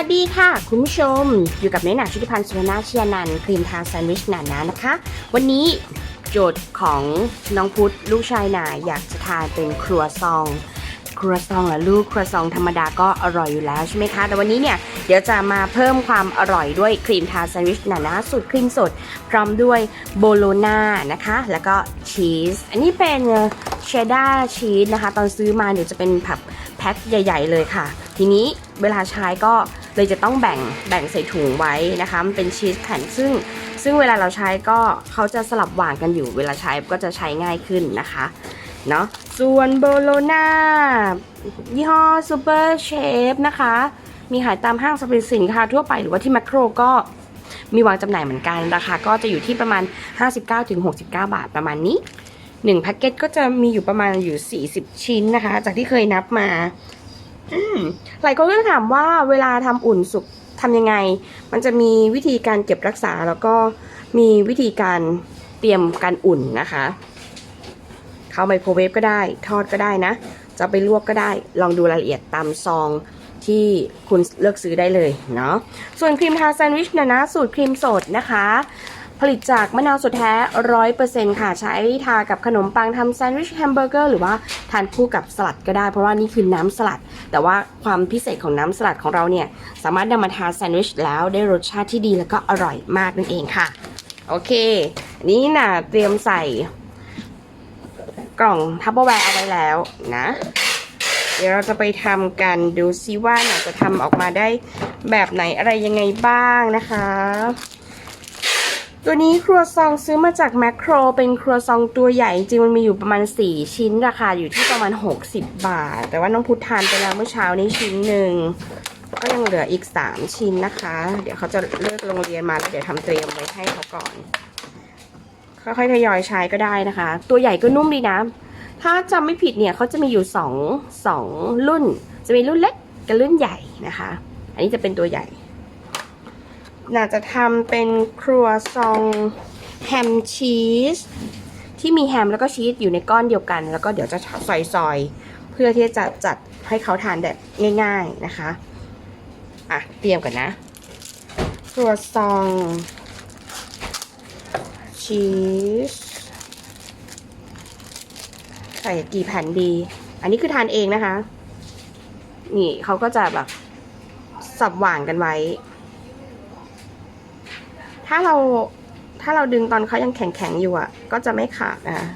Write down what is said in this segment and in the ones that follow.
วัสดีค่ะ คุณผู้ชม อยู่กับเน้หนาชุติพันธ์สุวรรณเชียนันครีมทาแซนด์วิชหนานานะคะ วันนี้โจทย์ของน้องพุธลูกชายหนาอยากจะทานเป็นครัวซอง ครัวซองเหรอลูกครัวซองธรรมดาก็อร่อยอยู่แล้วใช่ไหมคะ แต่วันนี้เนี่ยเดี๋ยวจะมาเพิ่มความอร่อยด้วยครีมทาแซนด์วิชหนานาสูตรครีมสด พร้อมด้วยโบโลนานะคะ แล้วก็ชีสอันนี้เป็นเชดดาร์ชีสนะคะ ตอนซื้อมาเดี๋ยวจะเป็นแบบแพ็คใหญ่ ๆ เลยค่ะ ทีนี้เวลาใช้ก็ เลยจะต้องแบ่งแบ่งใส่ถุงไว้นะคะมันเป็นชีสแผ่นซึ่ง ซึ่งเวลาเราใช้ก็เขาจะสลับวางกันอยู่ เวลาใช้ก็จะใช้ง่ายขึ้นนะคะเนาะส่วนโบโลนายี่ห้อซูเปอร์เชฟนะคะ มีขายตามห้างสรรพสินค้าทั่วไปหรือว่าที่แมคโครก็มีวางจำหน่ายเหมือนกัน ราคาก็จะอยู่ที่ประมาณ 59-69 บาทประมาณนี้1แพ็กเกจก็จะมีอยู่ประมาณอยู่ 40 ชิ้นนะคะ จากที่เคยนับมา หลายคนก็ถามว่าเวลาทำอุ่นสุกทำยังไง มันจะมีวิธีการเก็บรักษาแล้วก็มีวิธีการเตรียมการอุ่นนะคะ เข้าไมโครเวฟก็ได้ ทอดก็ได้นะ จะไปลวกก็ได้ ลองดูรายละเอียดตามซองที่คุณเลือกซื้อได้เลยเนาะ ส่วนครีมทาแซนด์วิชนะนะ สูตรครีมสดนะคะ ผลิตจากมะนาวสดแท้ร้อยเปอร์เซ็นต์ค่ะ ใช้ทากับขนมปังทำแซนด์วิชแฮมเบอร์เกอร์หรือว่าทานคู่กับสลัดก็ได้ เพราะว่านี่คือน้ำสลัด แต่ว่าความพิเศษของน้ำสลัดของเราเนี่ย สามารถนำมาทาแซนด์วิชแล้วได้รสชาติที่ดีแล้วก็อร่อยมากนั่นเองค่ะ โอเค นี่นะเตรียมใส่ กล่องทัพเปอร์แวร์เอาไว้แล้วนะเดี๋ยวเราจะไปทำกันดูซิว่าหนาจะทำออกมาได้แบบไหนอะไรยังไงบ้างนะคะ ตัวนี้ครัวซองซื้อมาจากแมคโคร เป็นครัวซองตัวใหญ่จริงมันมีอยู่ประมาณ 4 ชิ้นราคาอยู่ที่ประมาณ 60 บาท แต่ว่าน้องพุทธทานไปแล้วเมื่อเช้านี้ชิ้นหนึ่งก็ยังเหลืออีก 3 ชิ้นนะคะ เดี๋ยวเขาจะเลิกโรงเรียนมาแล้วเดี๋ยวทำเตรียมไว้ให้เขาก่อนค่อยๆทยอยใช้ก็ได้นะคะ ตัวใหญ่ก็นุ่มดีนะ ถ้าจำไม่ผิดเนี่ยเขาจะมีอยู่สองสองรุ่น จะมีรุ่นเล็กกับรุ่นใหญ่นะคะ อันนี้จะเป็นตัวใหญ่ น่าจะทำเป็นครัวซองแฮมชีสที่มีแฮมแล้วก็ชีสอยู่ในก้อนเดียวกัน แล้วก็เดี๋ยวจะซอยๆ เพื่อที่จะจัดให้เขาทานแบบง่าย ๆนะคะ อะ เตรียมกันนะ ครัวซองชีสใส่กี่แผ่นดี อันนี้คือทานเองนะคะ นี่เขาก็จะแบบสับหว่างกันไว้ ถ้าเราถ้าเราดึงตอนเขายังแข็งๆอยู่อะ ก็จะไม่ขาดนะคะ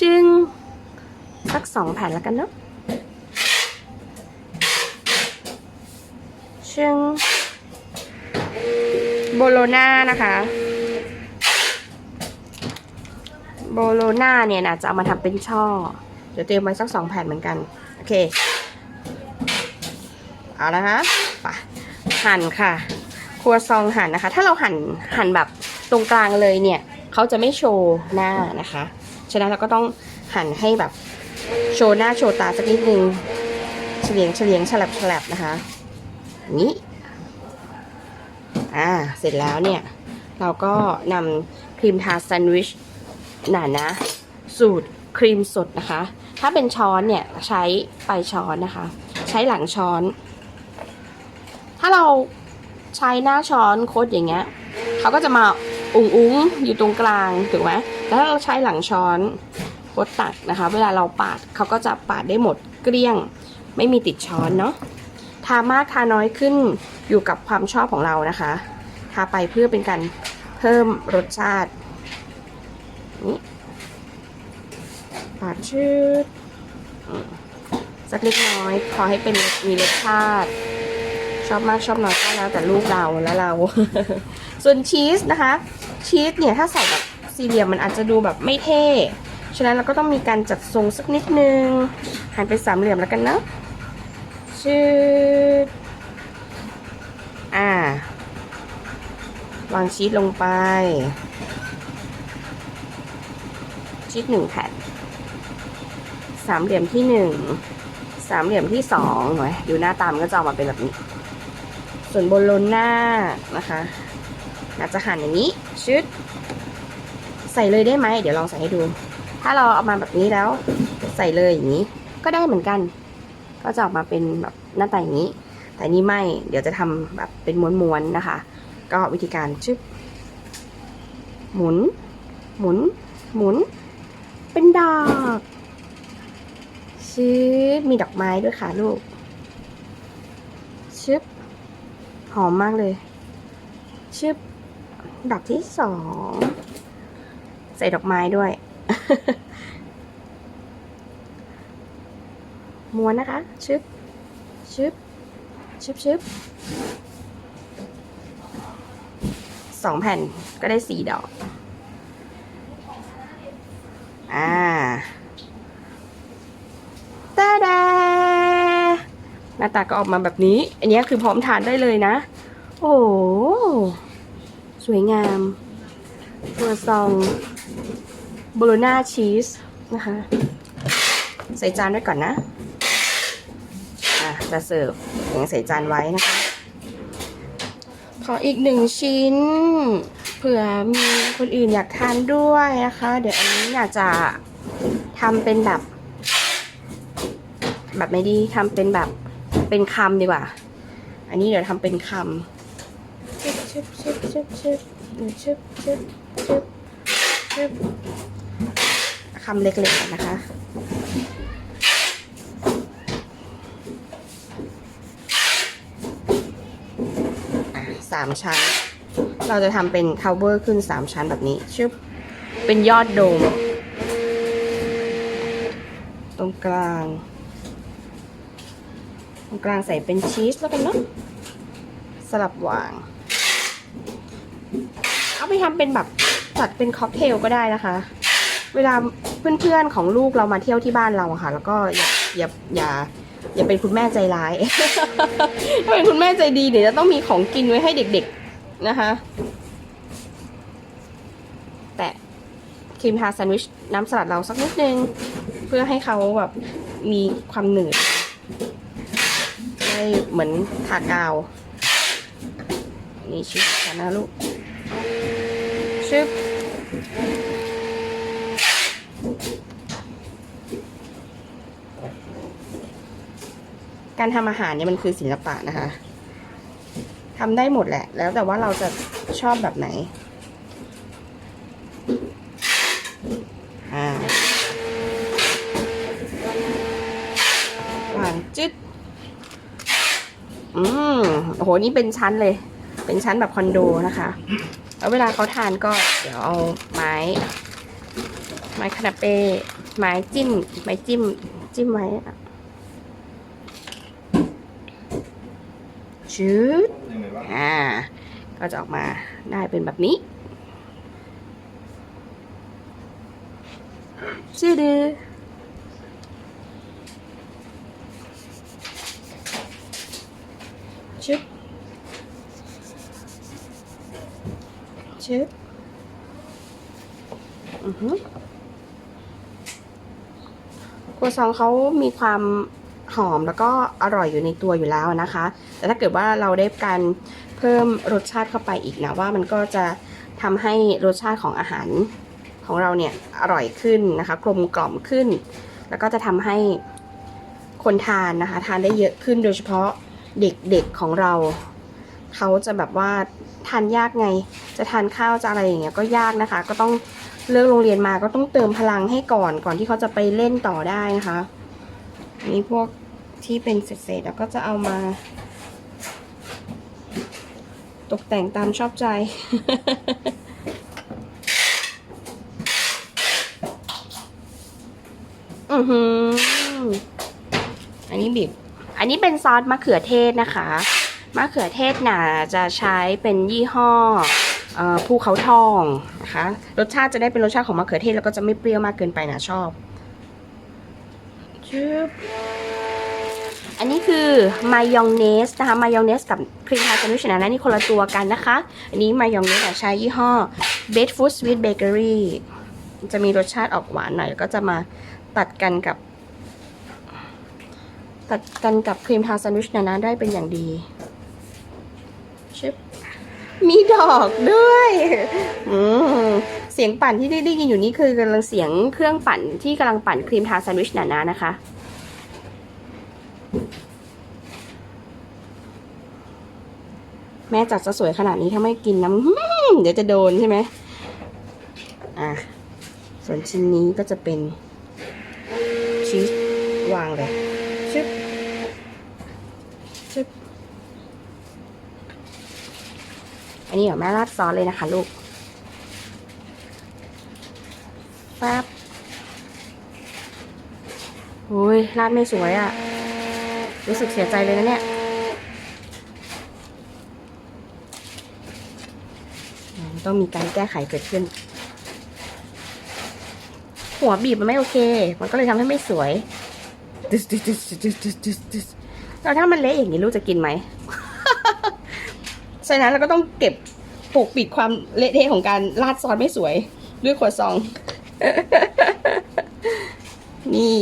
จึงสักสองแผ่นแล้วกันเนาะชึงโบโลนานะคะ โบโลนาเนี่ยนะจะเอามาทำเป็นช่อ เดี๋ยวเตรียมไว้สักสองแผ่นเหมือนกัน โอเค เอาละฮะไปหั่นค่ะ รัวซองหั่นนะคะ ถ้าเราหั่นหั่นแบบตรงกลางเลยเนี่ยเขาจะไม่โชว์หน้านะคะ ฉะนั้นเราก็ต้องหั่นให้แบบโชว์หน้าโชว์ตาสักนิดนึงเฉลียงเฉลียงฉลับฉลับนะคะนี้อ่าเสร็จแล้วเนี่ย เราก็นำครีมทาแซนด์วิชหนานะ สูตรครีมสดนะคะ ถ้าเป็นช้อนเนี่ยใช้ปลายช้อนนะคะ ใช้หลังช้อน ถ้าเรา ใช้หน้าช้อนโคดอย่างเงี้ยเขาก็จะมาอุ้งอุ้งๆอยู่ตรงกลางถูกไหมแต่ถ้าเราใช้หลังช้อนโคดตักนะคะ เวลาเราปาดเขาก็จะปาดได้หมดเกลี้ยง ไม่มีติดช้อนเนาะทามากทาน้อยขึ้นอยู่กับความชอบของเรานะคะ ทาไปเพื่อเป็นการเพิ่มรสชาตินี่ปาดชืดสักเล็กน้อยพอให้เป็นมีรสชาติ ชอบมากชอบน้อยก็แล้วแต่ลูกเราและเรา ส่วนชีสนะคะ ชีสเนี่ยถ้าใส่แบบสี่เหลี่ยมมันอาจจะดูแบบไม่เท่ ฉะนั้นเราก็ต้องมีการจัดทรงสักนิดนึงหันไปสามเหลี่ยมแล้วกันเนาะชืดอ่าวางชีสลงไป ชีสหนึ่งแผ่นสามเหลี่ยมที่หนึ่งสามเหลี่ยมที่สองหน่อยดูหน้าตามก็จะออกมาเป็นแบบนี้ ส่วนบนโลนหน้านะคะอาจจะหั่นอย่างนี้ชึดใส่เลยได้ไหมเดี๋ยวลองใส่ให้ดู ถ้าเราเอามาแบบนี้แล้ว ใส่เลยอย่างนี้ ก็ได้เหมือนกัน ก็จะออกมาเป็นแบบหน้าตาอย่างนี้ แต่นี่ไม่เดี๋ยวจะทำแบบเป็นม้วนๆนะคะ ก็วิธีการชึบหมุน หมุน หมุน เป็นดอกชึบมีดอกไม้ด้วยค่ะลูกชึบ หอมมากเลย ชึบดอกที่สอง ใส่ดอกไม้ด้วย ม้วนนะคะ ชึบ ชึบ ชึบชึบสองแผ่นก็ได้สี่ดอก อ่าตาดา หน้าตาก็ออกมาแบบนี้ อันนี้คือพร้อมทานได้เลยนะ โอ้โหสวยงามตัวซองโบโลนาชีสนะคะ ใส่จานไว้ก่อนนะอะจะเสิร์ฟอย่างใส่จานไว้นะคะ ขออีกหนึ่งชิ้น เผื่อมีคนอื่นอยากทานด้วยนะคะ เดี๋ยวอันนี้อยากจะทำเป็นแบบ แบบไม่ดีทำเป็นแบบ เป็นคำดีกว่า อันนี้เดี๋ยวทำเป็นคำชึบชึบชึบชึบชึบชึบชึบชึบชึบคำเล็กๆก่อนนะคะอะสามชั้น เราจะทำเป็น cover ขึ้นสามชั้นแบบนี้ชึบเป็นยอดโดม ตรงกลาง ตรงกลางใส่เป็นชีสแล้วกันเนาะสลับวาง เอาไปทำเป็นแบบจัดเป็นค็อกเทลก็ได้นะคะ เวลาเพื่อนๆของลูกเรามาเที่ยวที่บ้านเราอะค่ะ แล้วก็อย่าอย่าอย่าอย่าเป็นคุณแม่ใจร้ายถ้าเป็นคุณแม่ใจดีเดี๋ยวจะต้องมีของกินไว้ให้เด็กๆนะคะ แต่ครีมทาแซนด์วิชน้ำสลัดเราสักนิดนึง เพื่อให้เขาแบบมีความหนืด ได้เหมือนทากาว นี่ชิบนนะลูกชึบการทำอาหารเนี่ยมันคือศิลปะนะคะทำได้หมดแหละ แล้วแต่ว่าเราจะชอบแบบไหน อ่าวางจึ๊ดอืมโอ้โหนี่เป็นชั้นเลย เป็นชั้นแบบคอนโดนะคะ แล้วเวลาเขาทานก็เดี๋ยวเอาไม้ ไม้คานาเป้ไม้จิ้ม ไม้จิ้ม จิ้มไว้ชืดอ่า ก็จะออกมาได้เป็นแบบนี้ชื่อดือชึบ ชึบครัวซองเขามีความหอมแล้วก็อร่อยอยู่ในตัวอยู่แล้วนะคะ แต่ถ้าเกิดว่าเราได้การเพิ่มรสชาติเข้าไปอีกนะว่ามันก็จะทำให้รสชาติของอาหารของเราเนี่ยอร่อยขึ้นนะคะกลมกล่อมขึ้น แล้วก็จะทำให้คนทานนะคะ ทานได้เยอะขึ้นโดยเฉพาะเด็กๆของเรา เขาจะแบบว่า ทานยากไง จะทานข้าวจะอะไรอย่างเงี้ยก็ยากนะคะ ก็ต้องเลิกโรงเรียนมาก็ต้องเติมพลังให้ก่อนก่อนที่เขาจะไปเล่นต่อได้นะคะอันนี้พวกที่เป็นเศษๆแล้วก็จะเอามา ตกแต่งตามชอบใจอือหืออันนี้บีบ อันนี้เป็นซอสมะเขือเทศนะคะ มะเขือเทศน่ะจะใช้เป็นยี่ห้อเอ่อภูเขาทองนะคะรสชาติจะได้เป็นรสชาติของมะเขือเทศแล้วก็จะไม่เปรี้ยวมากเกินไปนะชอบชึบอันนี้คือมายองเนสนะคะมายองเนสกับครีมทาแซนด์วิชนะนี่คนละตัวกันนะคะ อันนี้มายองเนสใช้ยี่ห้อ b e d Food Sweet Bakery จะมีรสชาติออกหวานหน่อยแล้วก็จะมาตัดกันกับ ตัดกันกับครีมทาแซนด์วิชนะนะได้เป็นอย่างดีชิบ มีดอกด้วยอืมเสียงปั่นที่ได้ได้ยินอยู่นี่คือกำลังเสียงเครื่องปั่นที่กำลังปั่นครีมทาแซนด์วิชนะนะนะคะ แม่จัดจะสวยขนาดนี้ถ้าไม่กินน้ำเดี๋ยวจะโดนใช่ไหมอะส่วนชิ้นนี้ก็จะเป็นชีสวางเลยชึบชึบ อันนี้เดี๋ยวแม่ราดซอสเลยนะคะลูกแป๊บโอ้ยราดไม่สวยอะ่ะ รู้สึกเสียใจเลยนะเนี่ยต้องมีการแก้ไขเกิดขึ้น หัวบีบมันไม่โอเค มันก็เลยทำให้ไม่สวยแล้วถ้ามันเละอย่างนี้ลูกจะกินไหม ฉะนั้นเราก็ต้องเก็บปกปิดความเละเทะของการราดซอสไม่สวยด้วยขวดซอง นี่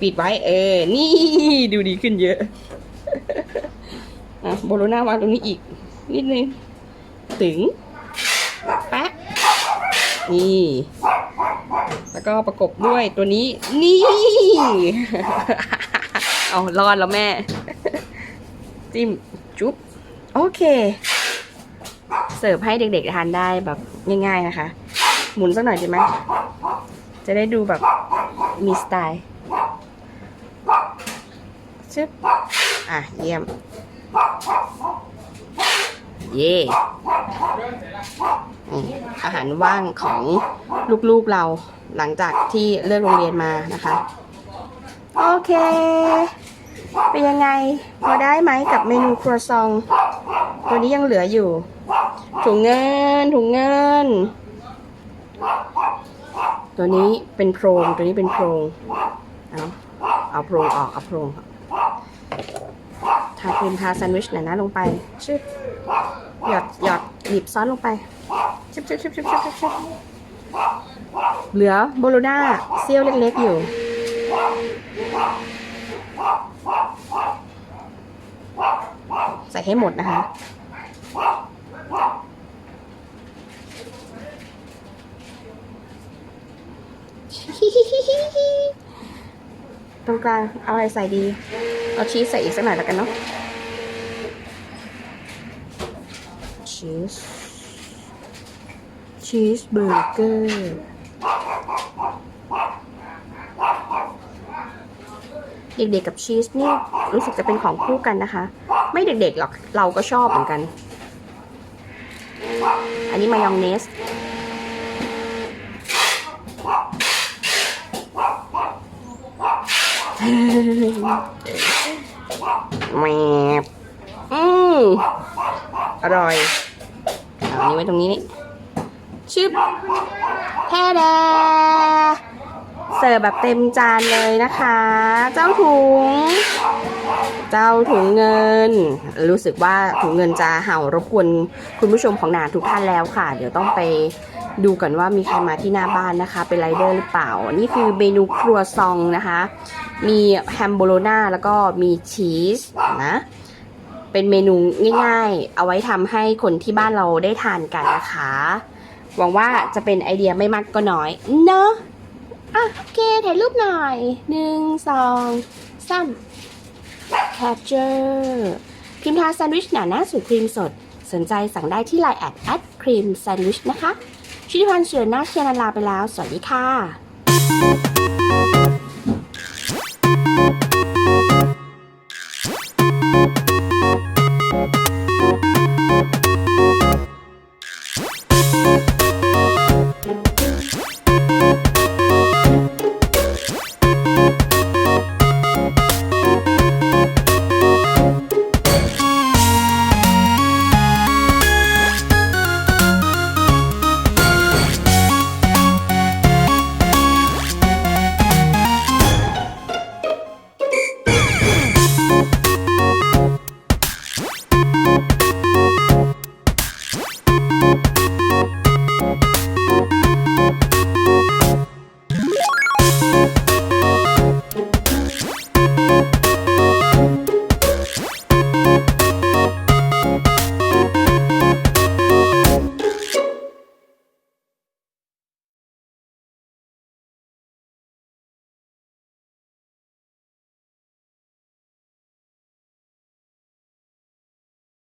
ปิดไว้เออ นี่ดูดีขึ้นเยอะอะโบโลน่าวางตรงนี้อีก นิดนึง ถึงแป๊ะนี่ แล้วก็ประกบด้วยตัวนี้ นี่ เอารอดแล้วแม่ จิ้ม จุ๊บ โอเค เสิร์ฟให้เด็กๆทานได้แบบง่าย ๆนะคะ หมุนสักหน่อยดีไหมจะได้ดูแบบมีสไตล์ชึบอะ เยี่ยม เย่อืมอาหารว่างของลูกๆเราหลังจากที่เลิกโรงเรียนมานะคะ โอเค เป็นยังไงพอได้ไหมกับเมนูครัวซอง ตัวนี้ยังเหลืออยู่ ถุงเงินถุงเงิน ตัวนี้เป็นโพรงตัวนี้เป็นโพรงเอาเอาโพรงออกเอาโพรงทาครีมทาแซนด์วิชหน่อยนะลงไปชึบหยอดหยอดหยิบซอสลงไปชึบชึบชึบชึบชึบชึบชึบเหลือโบโลน่าเซี่ยวเล็กๆอยู่ ใส่ให้หมดนะคะ ตรงกลางเอาอะไรใส่ดี เอาชีสใส่อีกสักหน่อยแล้วกันเนาะชีสชีสเบอร์เกอร์เด็กๆกับชีสนี่รู้สึกจะเป็นของคู่กันนะคะ ไม่เด็กๆหรอก เราก็ชอบเหมือนกัน อันนี้มายองเนส แมบอืมอร่อยเอาอันนี้ไว้ตรงนี้นี่ชึบแท้ดาเสิร์ฟแบบเต็มจานเลยนะคะ เจ้าถุง เจ้าถุงเงิน รู้สึกว่าถุงเงินจะเห่ารบกวนคุณผู้ชมของหนาทุกท่านแล้วค่ะ เดี๋ยวต้องไปดูกันว่ามีใครมาที่หน้าบ้านนะคะ เป็นไรเดอร์หรือเปล่า นี่คือเมนูครัวซองนะคะ มีแฮมโบโลนาแล้วก็มีชีสนะ เป็นเมนูง่ายๆ เอาไว้ทำให้คนที่บ้านเราได้ทานกันนะคะ หวังว่าจะเป็นไอเดียไม่มากก็น้อย เนอะอะโอเคถ่ายรูปหน่อยหนึ่งสองสาม capture พิมพ์ทาแซนด์วิชหนาหน้าสูตรครีมสด สนใจสั่งได้ที่ไลน์แอดแอดครีมแซนด์วิชนะคะ ชิติพันธ์เสือหน้าเชียร์นันลาไปแล้ว สวัสดีค่ะ